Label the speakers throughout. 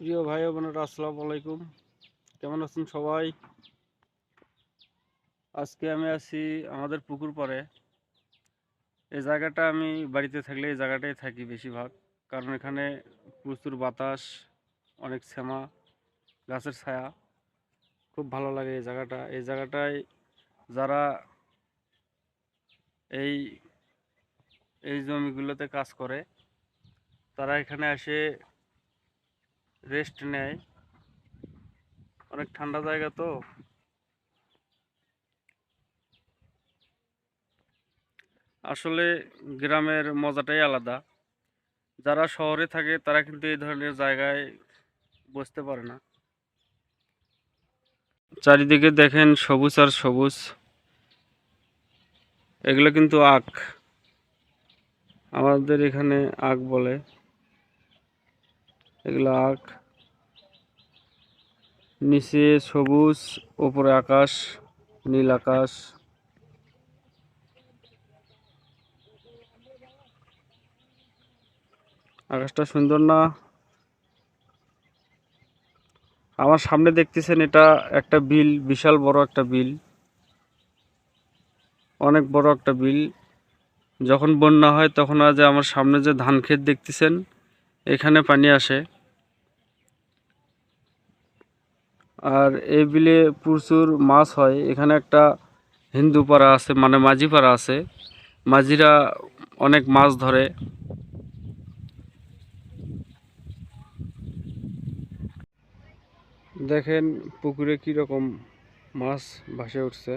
Speaker 1: প্রিয় ভাই বোনেরা, আসসালামু আলাইকুম। কেমন আছেন সবাই? আজকে আমি আছি আমাদের পুকুর পাড়ে। এই জায়গাটা আমি বাড়িতে থাকলে এই জায়গাটাই থাকি বেশিরভাগ। কারণ এখানে প্রচুর বাতাস, অনেক শ্যামা, গাছের ছায়া। খুব ভালো লাগে এই জায়গাটা। এই জায়গাটায় যারা এই এই জমিগুলোতে কাজ করে, তারা এখানে এসে রেস্ট নেয়। অনেক ঠান্ডা জায়গা তো। আসলে গ্রামের মজাটাই আলাদা। যারা শহরে থাকে, তারা কিন্তু এই ধরনের জায়গায় বসতে পারে না। চারিদিকে দেখেন সবুজ আর সবুজ। এগুলো কিন্তু আখ। আমাদের এখানে আখ বলে। এগুলো নিচে সবুজ উপরে আকাশ, নীল আকাশ। আকাশটা সুন্দর না? আমার সামনে দেখতেছেন এটা একটা বিল, বিশাল বড় একটা বিল। অনেক বড় একটা বিল। যখন বন্যা হয় তখন আজ আমার সামনে যে ধান ক্ষেত দেখতেছেন, এখানে পানি আসে। আর এই বিলে প্রচুর মাছ হয়। এখানে একটা হিন্দু পাড়া আছে মানে মাঝি পাড়া আছে। মাঝিরা অনেক মাছ ধরে। দেখেন পুকুরে কি রকম মাছ ভাসে উঠছে।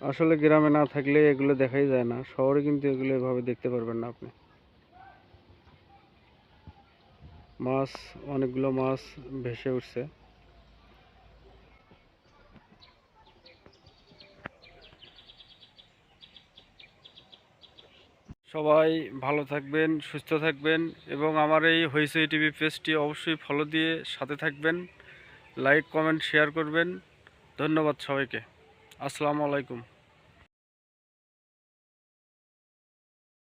Speaker 1: আসলে গ্রামে না থাকলে এগুলো দেখাই যায় না। শহরে কিন্তু এগুলো এভাবে দেখতে পারবেন না আপনি। মাছ, অনেকগুলো মাছ ভেসে উঠছে। সবাই ভালো থাকবেন, সুস্থ থাকবেন এবং আমার এই হইচই টিভি পেজটি অবশ্যই ফলো দিয়ে সাথে থাকবেন। লাইক কমেন্ট শেয়ার করবেন। ধন্যবাদ সবাইকে। আসসালামু আলাইকুম।